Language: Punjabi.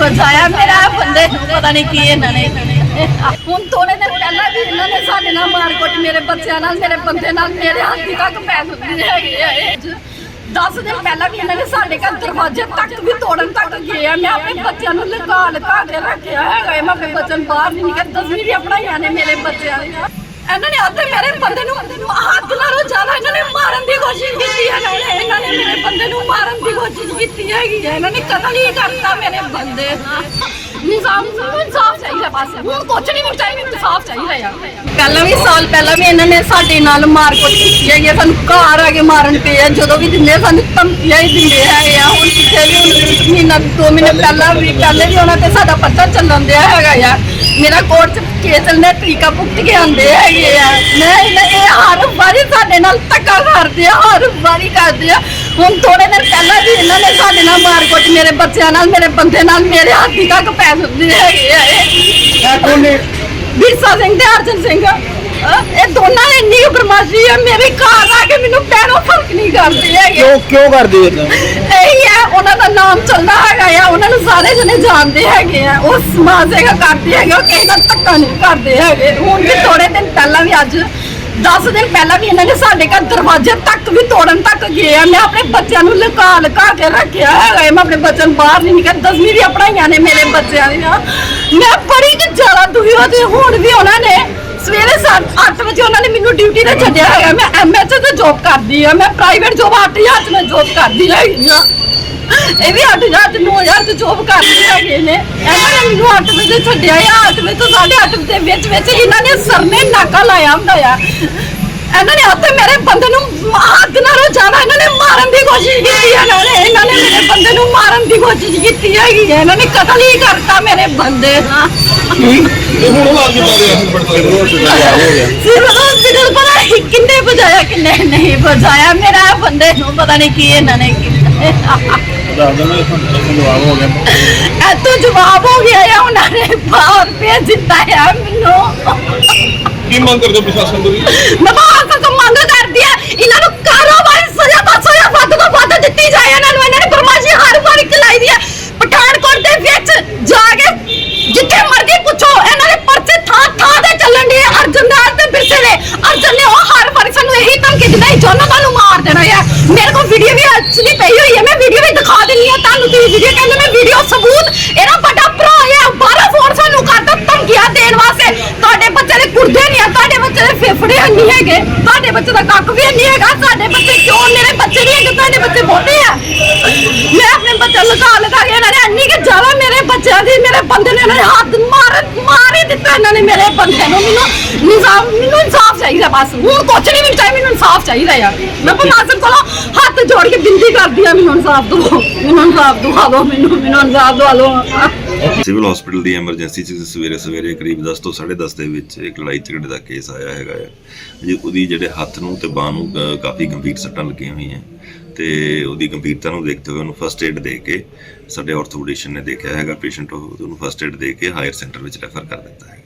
ਬਚਾਇਆ ਮੇਰਾ ਬੰਦੇ ਨੂੰ ਪਤਾ ਨਹੀਂ ਕੀ ਇਹਨਾਂ ਨੇ। ਹੁਣ ਥੋੜੇ ਦਿਨ ਪਹਿਲਾਂ ਵੀ ਇਹਨਾਂ ਨੇ ਸਾਡੇ ਨਾਲ ਮਾਰਕੁੱਟ ਮੇਰੇ ਬੱਚਿਆਂ ਨਾਲ, ਮੇਰੇ ਬੰਦੇ ਨਾਲ, ਮੇਰੇ ਹੱਥੀ ਤੱਕ ਪੈ ਹੁੰਦੇ ਹੈਗੇ ਆ। 10 ਦਿਨ ਪਹਿਲਾਂ ਵੀ ਇਹਨਾਂ ਨੇ ਸਾਡੇ ਘਰ ਦਰਵਾਜ਼ੇ ਤੱਕ ਵੀ ਤੋੜਨ ਤੱਕ ਗਏ ਆ। ਮੈਂ ਆਪਣੇ ਬੱਚਿਆਂ ਨੂੰ ਲਗਾ ਲਗਾ ਕੇ ਰੱਖਿਆ ਹੈਗਾ ਮੈਂ ਆਪਣੇ ਬੱਚਿਆਂ ਨੂੰ ਬਾਹਰ ਨਹੀਂ ਨਿਕਲ ਦਸਵੀਂ ਦੀਆਂ ਪੜਾਈਆਂ ਨੇ ਮੇਰੇ ਬੱਚਿਆਂ ਦੀਆਂ। ਇਹਨਾਂ ਨੇ ਅੱਧੇ ਮੇਰੇ ਬੰਦੇ ਨੂੰ ਹੱਥ ਨਾਲ ਜ਼ਿਆਦਾ ਇਹਨਾਂ ਨੇ ਮਾਰਨ ਦੀ ਕੋਸ਼ਿਸ਼ ਕੀਤੀ ਹੈ। ਇਹਨਾਂ ਨੇ ਮੇਰੇ ਬੰਦੇ ਨੂੰ ਮਾਰਨ ਕੋਸ਼ਿਸ਼ ਕੀਤੀ ਹੈਗੀ ਹੈ ਇਹਨਾਂ ਨੇ ਕਤਲ ਹੀ ਕਰਤਾ ਮੇਰੇ ਬੰਦੇ ਦਾ। ਨਿਜ਼ਾਮ ਨੂੰ ਇਨਸਾਫ ਚਾਹੀਦਾ ਬਸ। ਹੁਣ ਕੁਛ ਨਹੀਂ ਚਾਹੀਦਾ ਇਨਸਾਫ ਚਾਹੀਦਾ ਆ। ਪਹਿਲਾਂ ਵੀ ਸਾਲ ਪਹਿਲਾਂ ਵੀ ਇਹਨਾਂ ਨੇ ਸਾਡੇ ਨਾਲ ਮਾਰਕੁੱਟ ਕੀਤੀ ਹੈਗੀ ਹੈ ਸਾਨੂੰ ਘਰ ਆ ਕੇ ਮਾਰਨ ਪਏ ਆ, ਜਦੋਂ ਵੀ ਦਿੰਦੇ ਆ, ਸਾਨੂੰ ਧਮਕੀਆਂ ਹੀ ਦਿੰਦੇ ਹੈਗੇ ਆ। ਹੁਣ ਪਿੱਛੇ ਵੀ ਹੁਣ ਮਹੀਨਾ, ਦੋ ਮਹੀਨੇ ਪਹਿਲਾਂ ਵੀ, ਪਹਿਲੇ ਵੀ ਉਹਨਾਂ ਤੇ ਸਾਡਾ ਪੱਤਾ ਚੱਲਣ ਦਿਆ ਹੈਗਾ ਆ। ਮੇਰਾ ਕੋਰਟ ਚ ਕੇਸ ਚੱਲਦਾ ਤਰੀਕਾ ਭੁਗਤ ਕੇ ਆਉਂਦੇ ਹੈਗੇ ਆ। ਮੈਂ ਇਹਨਾਂ- ਇਹ ਹਰ ਵਾਰੀ ਸਾਡੇ ਨਾਲ ਧੱਕਾ ਕਰਦੇ ਆ, ਹਰ ਵਾਰੀ ਕਰਦੇ ਆ। ਹੁਣ ਥੋੜੇ ਦਿਨ ਪਹਿਲਾਂ ਵੀ ਇਹਨਾਂ ਨੇ ਸਾਡੇ ਨਾਲ ਮਾਰਕੁੱਟ ਮੇਰੇ ਬੱਚਿਆਂ ਨਾਲ ਮੇਰੇ ਬੰਦੇ ਨਾਲ ਮੇਰੇ ਹੱਥੀ ਤੱਕ ਪੈ ਹੁੰਦੇ ਹੈਗੇ ਆ ਇਹ। ਇਹ ਕੌਣ ਨੇ? ਵੀਰਸਾ ਸਿੰਘ ਤੇ ਅਰਜਨ ਸਿੰਘ। ਅਹ ਇਹ ਦੋਨਾਂ ਨੇ ਇੰਨੀ ਬਰਮਾਸ਼ੀ ਹੈ ਮੇਰੇ ਘਰ ਆ ਕੇ ਮੈਨੂੰ ਪੈਰੋਂ ਫ਼ਰਕ ਨਹੀਂ ਕਰਦੇ ਹੈਗੇ। ਕਿਉਂ ਕਿਉਂ ਕਰਦੇ ਇਦਾਂ ਇਹੀ ਹੈ ਉਹਨਾਂ ਦਾ ਨਾਮ ਚੱਲਦਾ ਹੈਗਾ ਆ ਉਹਨਾਂ ਨੂੰ ਸਾਰੇ ਜਣੇ ਜਾਣਦੇ ਹੈਗੇ ਆ। ਉਹ ਸਮਾਜ ਸੇਵਾ ਕਰਦੇ ਹੈਗੇ ਉਹ ਕਿਸੇ ਨਾਲ ਧੱਕਾ ਨਹੀਂ ਕਰਦੇ ਹੈਗੇ। ਹੁਣ ਵੀ ਥੋੜੇ ਦਿਨ ਪਹਿਲਾਂ ਵੀ ਅੱਜ 10 ਦਿਨ ਪਹਿਲਾਂ ਵੀ ਇਹਨਾਂ ਨੇ ਸਾਡੇ ਘਰ ਦਰਵਾਜ਼ੇ ਤੱਕ ਵੀ ਤੋੜਨ ਤੱਕ ਗਏ ਆ। ਮੈਂ ਆਪਣੇ ਬੱਚਿਆਂ ਨੂੰ ਲੁਕਾ ਲੁਕਾ ਕੇ ਰੱਖਿਆ ਹੈਗਾ ਮੈਂ ਆਪਣੇ ਬੱਚਿਆਂ ਨੂੰ ਬਾਹਰ ਨਹੀਂ ਨਿਕਲ ਦਸਵੀਂ ਦੀਆਂ ਪੜਾਈਆਂ ਨੇ ਮੇਰੇ ਬੱਚਿਆਂ ਦੀਆਂ। ਮੈਂ ਬੜੀ ਕਿ ਜ਼ਿਆਦਾ ਦੁਖੀ ਹੋ ਹੁਣ ਵੀ ਉਹਨਾਂ ਨੇ ਸਵੇਰੇ 8 ਵਜੇ ਉਹਨਾਂ ਨੇ ਮੈਨੂੰ ਡਿਊਟੀ ਤੇ ਛੱਡਿਆ ਹੈਗਾ ਮੈਂ ਐਮਐਚ ਤੇ ਜੌਬ ਕਰਦੀ ਆ। ਮੈਂ ਪ੍ਰਾਈਵੇਟ ਜੌਬ 8000 ਚ ਮੈਂ ਜੌਬ ਕਰਦੀ ਹੈਗੀ ਆ। ਇਹ ਵੀ 8000 ਤੇ 9000 ਤੇ ਜੌਬ ਕਰਦੇ ਹੈਗੇ ਨੇ। ਇਹਨਾਂ ਨੇ ਮੈਨੂੰ 8 ਵਜੇ ਛੱਡਿਆ ਆ। 8 ਵਜੇ ਤੋਂ 8:30 ਦੇ ਵਿੱਚ ਵਿੱਚ ਇਹਨਾਂ ਨੇ ਸਰਨੇ ਨਾਕਾ ਲਾਇਆ ਹੁੰਦਾ ਆ। ਇਹਨਾਂ ਨੇ ਉੱਥੇ ਮੇਰੇ ਬੰਦੇ ਨੂੰ ਹੱਥ ਨਾਲੋਂ ਜ਼ਿਆਦਾ ਇਹਨਾਂ ਨੇ ਮਾਰਨ ਦੀ ਕੋਸ਼ਿਸ਼ ਕੀਤੀ ਹੈ ਇਹਨਾਂ ਨੇ ਇਹਨਾਂ ਨੇ ਮੇਰੇ ਬੰਦੇ ਨੂੰ ਮਾਰਨ ਦੀ ਕੋਸ਼ਿਸ਼ ਕੀਤੀ ਹੈਗੀ ਹੈ। ਇਹਨਾਂ ਨੇ ਕਤਲ ਹੀ ਕਰਤਾ ਮੇਰੇ ਬੰਦੇ ਦਾ। ਇਹ ਹੁਣ ਉਹ ਅੱਗੇ ਪਾ ਰਿਹਾ ਬੜਤਾ ਸਿਰ ਹਸਪੀਟਲ ਪਤਾ ਨਹੀਂ ਕਿੰਨੇ ਬਜਾਇਆ ਕਿੰਨੇ ਨਹੀਂ ਬਜਾਇਆ ਮੇਰਾ ਬੰਦੇ ਨੂੰ ਪਤਾ ਨਹੀਂ ਕੀ ਇਹਨਾਂ ਨੇ ਕੀਤਾ। ਦਿੰਦਾ ਤੁਹਾਨੂੰ ਜਵਾਬ ਹੋ ਗਿਆ? ਹੋ ਉਹਨਾਂ ਨੇ ਬਾਹਰ ਭੇਜ ਦਿੱਤਾ ਮੈਨੂੰ। ਕੀ ਮੰਗ ਕਰਦੇ ਹੋ ਪ੍ਰਸ਼ਾਸਨ ਤੋਂ ਵੀ ਮੈਂ ਬਾਹਰ ਤੱਕ ਮੰਗ ਕਰਦੀ ਆ ਇਹਨਾਂ ਨੂੰ ਕਾਰੋਬਾਰੀ ਸਜ਼ਾ ਬਸ ਸਜ਼ਾ ਵੱਧ ਤੋਂ ਵੱਧ ਦਿੱਤੀ ਜਾਏ ਇਹਨਾਂ ਨੂੰ, ਇਹਨਾਂ ਨੇ ਬਰਮਾਸ਼ੀ ਹਰ ਵਾਰੀ ਚਲਾਈ ਦੀ ਆ ਪਠਾਨਕੋਟ ਦੇ ਵਿੱਚ ਜਾ ਕੇ ਜਿੱਥੇ ਮਰਜ਼ੀ ਪੁੱਛੋ, ਇਹਨਾਂ ਦੇ ਪਰਚੇ ਥਾਂ ਥਾਂ ਤੇ ਚੱਲਣ ਦੇ ਅਰਜਨਦਾਰ ਤੇ ਬਿਰਸੇ ਨੇ ਅਰਜਨ ਨੇ ਉਹ ਹਰ ਵਾਰੀ ਸਾਨੂੰ ਇਹੀ ਧਮਕੀ ਦਿੰਦਾ ਸੀ ਜੋਨਾ ਤੁਹਾਨੂੰ ਮਾਰ ਦੇਣਾ ਆ ਮੇਰੇ ਕੋਲ ਵੀਡੀਓ ਵੀ ਐਕਚੁਅਲੀ ਪਈ ਹੋਈ ਹੈ, ਮੈਂ ਵੀਡੀਓ ਵੀ ਦਿਖਾ ਦਿੰਨੀ ਆ ਤੁਹਾਨੂੰ। ਤੁਸੀਂ ਵੀਡੀਓ ਕਹਿੰਦੇ ਮੈਂ ਵੀਡੀਓ ਸਬੂਤ, ਇਹਦਾ ਵੱਡਾ ਭਰਾ ਆ 12 ਫੋਨ ਸਾਨੂੰ ਕਰਦਾ ਧਮਕੀਆਂ ਦੇਣ ਵਾਸਤੇ ਤੁਹਾਡੇ ਬੱਚੇ ਦੇ ਗੁਰਦੇ ਨਹੀਂ ਆ ਤੁਹਾਡੇ ਬੱਚੇ ਦੇ ਫੇਫੜੇ ਨਹੀਂ ਹੈਗੇ? ਤੁਹਾਡੇ ਬੱਚੇ ਦਾ ਕੱਖ ਵੀ ਨਹੀਂ ਹੈਗਾ। ਸਾਡੇ ਬੱਚੇ ਕਿਉਂ ਮੇਰੇ ਬੱਚੇ ਨਹੀਂ ਹੈਗੇ? ਤੁਹਾਡੇ ਬੱਚੇ ਬਹੁਤੇ ਆ। ਮੈਂ ਆਪਣੇ ਬੱਚੇ ਲਗਾ ਲਗਾ ਕੇ ਇਹਨਾਂ ਨੇ ਇੰਨੀ ਕਿ ਜ਼ਿਆਦਾ ਮੇਰੇ ਬੱਚੇ ਮੇਰੇ ਬੰਦੇ ਨੇ ਇਹਨਾਂ ਨੇ ਹੱਥ ਮਾਰ ਮਾਰ ਦਿੱਤਾ ਇਹਨਾਂ ਨੇ ਮੇਰੇ ਬੰਦੇ ਨੂੰ। ਮੈਨੂੰ ਨਿਜ਼ਾਮ ਮੈਨੂੰ ਇਨਸਾਫ ਚਾਹੀਦਾ ਬਸ। ਹੁਣ ਕੁਛ ਨਹੀਂ ਮੈਨੂੰ ਚਾਹੀਦਾ ਮੈਨੂੰ ਇਨਸਾਫ ਚਾਹੀਦਾ ਆ ਮੈਂ ਪ੍ਰਸ਼ਾਸਨ ਕੋਲੋਂ ਹੱਥ ਜੋੜ ਕੇ ਬੇਨਤੀ ਕਰਦੀ ਆ ਮੈਨੂੰ ਇਨਸਾਫ ਦਿਓ ਮੈਨੂੰ ਇਨਸਾਫ ਦਵਾ ਦਿਓ ਮੈਨੂੰ ਮੈਨੂੰ ਇਨਸਾਫ ਦਵਾ ਦਿਓ। ਸਿਵਲ ਹਸਪੀਟਲ ਦੀ ਐਮਰਜੈਂਸੀ 'ਚ ਸਵੇਰੇ ਸਵੇਰੇ ਕਰੀਬ 10 ਤੋਂ 10:30 ਦੇ ਵਿੱਚ ਇੱਕ ਲੜਾਈ ਝਗੜੇ ਦਾ ਕੇਸ ਆਇਆ ਹੈਗਾ ਹੈ ਜੀ ਉਹਦੀ ਜਿਹੜੇ ਹੱਥ ਨੂੰ ਤੇ ਬਾਹ ਨੂੰ ਕਾਫੀ ਗੰਭੀਰ ਸੱਟਾਂ ਲੱਗੀਆਂ ਹੋਈਆਂ। ਤੇ ਉਹਦੀ ਗੰਭੀਰਤਾ ਨੂੰ ਦੇਖਦੇ ਹੋਏ ਉਹਨੂੰ ਫਸਟ ਏਡ ਦੇ ਕੇ, ਸਾਡੇ ਆਰਥੋਪੈਡਿਸ਼ਨ ਨੇ ਦੇਖਿਆ ਹੈਗਾ ਪੇਸ਼ੈਂਟ ਉਹਨੂੰ ਫਸਟ ਏਡ ਦੇ ਕੇ ਹਾਇਰ ਸੈਂਟਰ ਵਿੱਚ ਰੈਫਰ ਕਰ ਦਿੱਤਾ ਹੈ